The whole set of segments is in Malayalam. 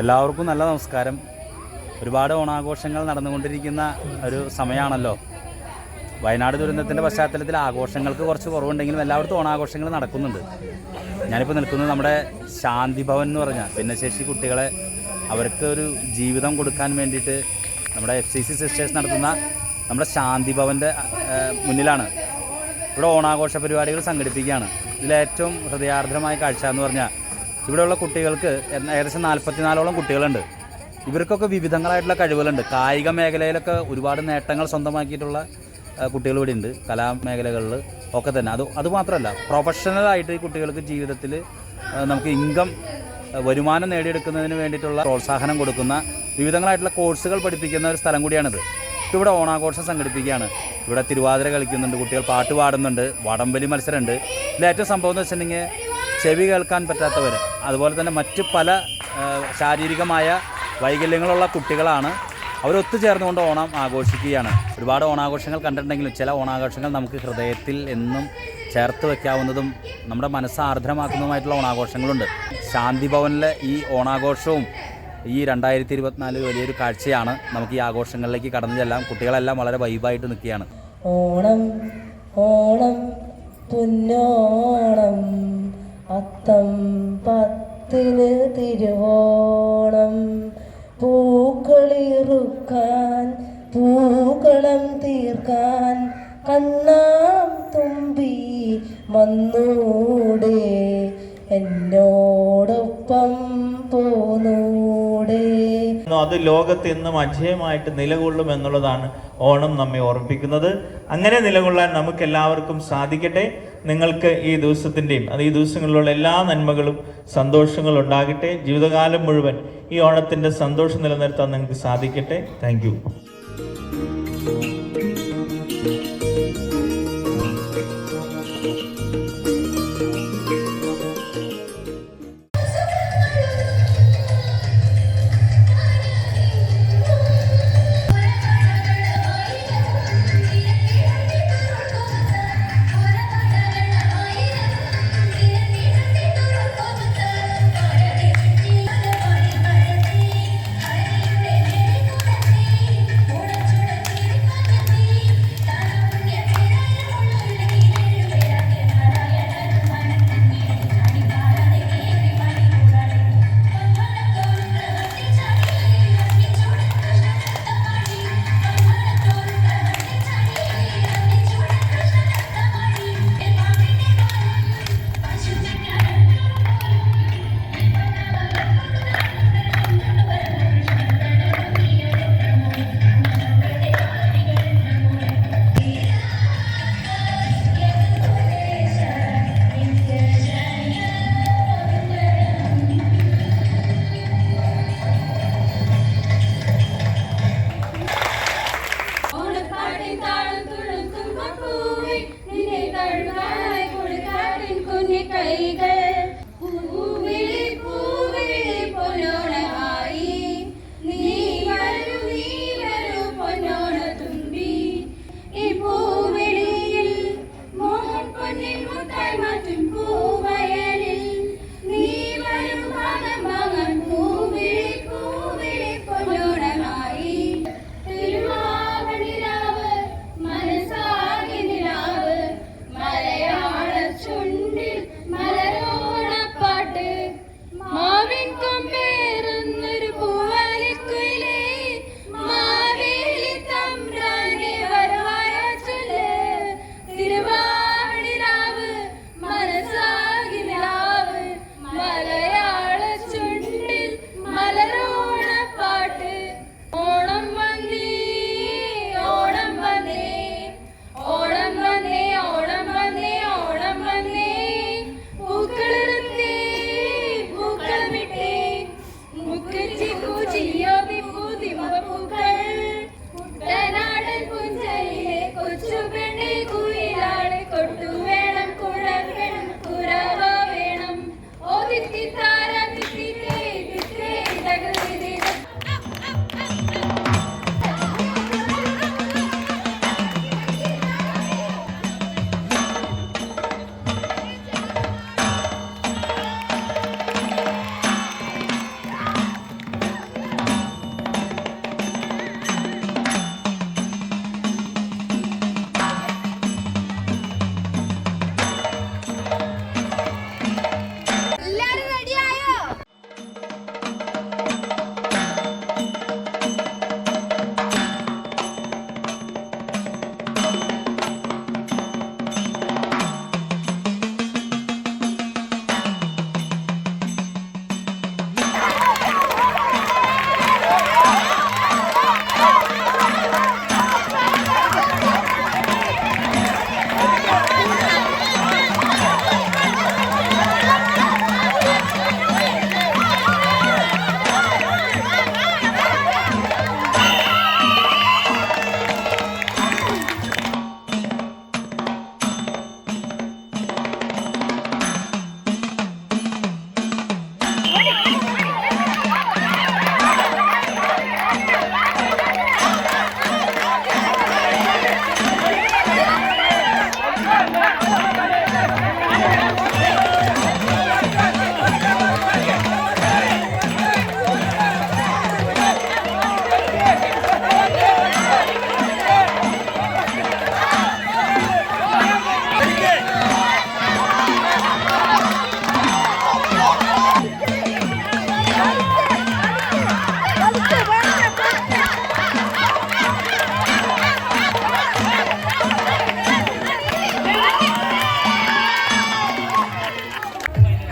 എല്ലാവർക്കും നല്ല നമസ്കാരം. ഒരുപാട് ഓണാഘോഷങ്ങൾ നടന്നുകൊണ്ടിരിക്കുന്ന ഒരു സമയമാണല്ലോ വയനാട് ദുരന്തത്തിന്റെ പശ്ചാത്തലത്തിൽ ആഘോഷങ്ങൾക്ക് കുറച്ച് കുറവുണ്ടെങ്കിലും എല്ലായിടത്തും ഓണാഘോഷങ്ങൾ നടക്കുന്നുണ്ട്. ഞാനിപ്പോൾ നിൽക്കുന്നത് നമ്മുടെ ശാന്തി ഭവൻ എന്ന് പറഞ്ഞ ഭിന്നശേഷി കുട്ടികളെ അവർക്ക് ഒരു ജീവിതം കൊടുക്കാൻ വേണ്ടിയിട്ട് നമ്മുടെ എഫ് സി സി സിസ്റ്റേഴ്സ് നടത്തുന്ന നമ്മുടെ ശാന്തി ഭവന്റെ മുന്നിലാണ്. ഇവിടെ ഓണാഘോഷ പരിപാടികൾ സംഘടിപ്പിക്കുകയാണ്. ഇതിലേറ്റവും ഹൃദയാർദ്രമായ കാഴ്ച എന്ന് പറഞ്ഞാൽ ഇവിടെയുള്ള കുട്ടികൾക്ക് ഏകദേശം നാൽപ്പത്തിനാലോളം കുട്ടികളുണ്ട്. ഇവർക്കൊക്കെ വിവിധങ്ങളായിട്ടുള്ള കഴിവുകളുണ്ട്. കായിക മേഖലയിലൊക്കെ ഒരുപാട് നേട്ടങ്ങൾ സ്വന്തമാക്കിയിട്ടുള്ള കുട്ടികൾ ഇവിടെ ഉണ്ട് കലാമേഖലകളിൽ ഒക്കെ തന്നെ. അത് അതുമാത്രമല്ല പ്രൊഫഷണലായിട്ട് ഈ കുട്ടികൾക്ക് ജീവിതത്തിൽ നമുക്ക് ഇൻകം വരുമാനം നേടിയെടുക്കുന്നതിന് വേണ്ടിയിട്ടുള്ള പ്രോത്സാഹനം കൊടുക്കുന്ന വിവിധങ്ങളായിട്ടുള്ള കോഴ്സുകൾ പഠിപ്പിക്കുന്ന ഒരു സ്ഥലം കൂടിയാണിത്. ഇവിടെ ഓണാഘോഷം സംഘടിപ്പിക്കുകയാണ്. ഇവിടെ തിരുവാതിര കളിക്കുന്നുണ്ട് കുട്ടികൾ പാട്ട് പാടുന്നുണ്ട് വടംവലി മത്സരമുണ്ട്. ഇതിലേറ്റവും സംഭവം എന്ന് വെച്ചിട്ടുണ്ടെങ്കിൽ ചെവി കേൾക്കാൻ പറ്റാത്തവർ അതുപോലെ തന്നെ മറ്റ് പല ശാരീരികമായ വൈകല്യങ്ങളുള്ള കുട്ടികളാണ് അവരൊത്തുചേർന്നുകൊണ്ട് ഓണം ആഘോഷിക്കുകയാണ്. ഒരുപാട് ഓണാഘോഷങ്ങൾ കണ്ടിട്ടുണ്ടെങ്കിലും ചില ഓണാഘോഷങ്ങൾ നമുക്ക് ഹൃദയത്തിൽ എന്നും ചേർത്ത് വയ്ക്കാവുന്നതും നമ്മുടെ മനസ്സ് ആർദ്രമാക്കുന്നതുമായിട്ടുള്ള ഓണാഘോഷങ്ങളുണ്ട്. ശാന്തി ഭവനിലെ ഈ ഓണാഘോഷവും ഈ രണ്ടായിരത്തി ഇരുപത്തിനാല് വലിയൊരു കാഴ്ചയാണ് നമുക്ക് ഈ ആഘോഷങ്ങളിലേക്ക് കടന്നു ചെല്ലാം കുട്ടികളെല്ലാം വളരെ വൈബായിട്ട് നിൽക്കുകയാണ്. ഓണം ഓണം പുന്നോണം. അത്തം പത്തിന് തിരുവോണം. പൂക്കളിറുക്കാൻ പൂക്കളം തീർക്കാൻ കണ്ണാം തുമ്പി വന്നൂടെ. എന്നോടൊപ്പം അത് ലോകത്ത് എന്നും അജയമായിട്ട് നിലകൊള്ളും എന്നുള്ളതാണ് ഓണം നമ്മെ ഓർമ്മിപ്പിക്കുന്നത്. അങ്ങനെ നിലകൊള്ളാൻ നമുക്ക് എല്ലാവർക്കും സാധിക്കട്ടെ. നിങ്ങൾക്ക് ഈ ദിവസത്തിന്റെയും അത് ഈ ദിവസങ്ങളിലുള്ള എല്ലാ നന്മകളും സന്തോഷങ്ങളും ഉണ്ടാകട്ടെ. ജീവിതകാലം മുഴുവൻ ഈ ഓണത്തിന്റെ സന്തോഷം നിലനിർത്താൻ നിങ്ങൾക്ക് സാധിക്കട്ടെ. താങ്ക്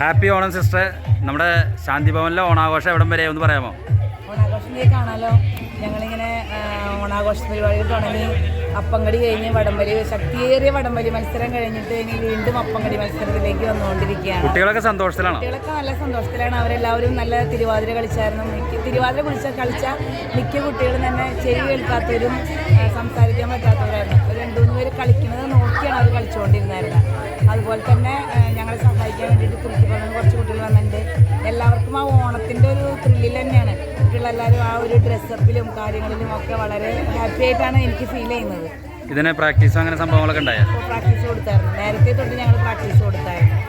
ഹാപ്പി ഓണം സിസ്റ്റർ നമ്മുടെ ശാന്തി ഭവനിലെ ഓണാഘോഷം എവിടം വരെ ഒന്ന് പറയാമോ? ഓണാഘോഷത്തിലേക്കാണല്ലോ. ഞങ്ങളിങ്ങനെ ആ, ഓണാഘോഷ പരിപാടികൾ തുടങ്ങി. അപ്പങ്കടി കഴിഞ്ഞ് വടംവലി ശക്തിയേറിയ വടംവലി മത്സരം കഴിഞ്ഞിട്ട് ഇനി വീണ്ടും അപ്പങ്കടി മത്സരത്തിലേക്ക് വന്നുകൊണ്ടിരിക്കുകയാണ്. കുട്ടികളൊക്കെ സന്തോഷത്തിലാണ്? കുട്ടികളൊക്കെ നല്ല സന്തോഷത്തിലാണ്. അവരെല്ലാവരും നല്ല തിരുവാതിര കളിച്ചായിരുന്നു. മിക്ക തിരുവാതിര കുളിച്ച കളിച്ച മിക്ക കുട്ടികളും തന്നെ ചെവി കേൾക്കാത്തവരും സംസാരിക്കാൻ പറ്റാത്തവരായിരുന്നു. കളിക്കുന്നത് നോക്കിയാണ് അവർ കളിച്ചുകൊണ്ടിരുന്നത്. അതുപോലെ തന്നെ ഞങ്ങളെ സഹായിക്കാൻ വേണ്ടിയിട്ട് കുറിച്ച് പറഞ്ഞ കുറച്ച് കുട്ടികൾ വന്നിട്ടുണ്ട്. എല്ലാവർക്കും ആ ഓണത്തിന്റെ ഒരു ത്രില്ലിൽ തന്നെയാണ്. കുട്ടികളെല്ലാവരും ആ ഒരു ഡ്രസ്സപ്പിലും കാര്യങ്ങളിലും ഒക്കെ വളരെ ഹാപ്പി ആയിട്ടാണ് എനിക്ക് ഫീൽ ചെയ്യുന്നത്. ഇതിനെ പ്രാക്ടീസ് അങ്ങനെ സംഭവങ്ങളൊക്കെ ഉണ്ടായോ? പ്രാക്ടീസ് കൊടുത്തായിരുന്നു. നേരത്തെ തൊട്ട് ഞങ്ങൾ പ്രാക്ടീസ് കൊടുത്തായിരുന്നു.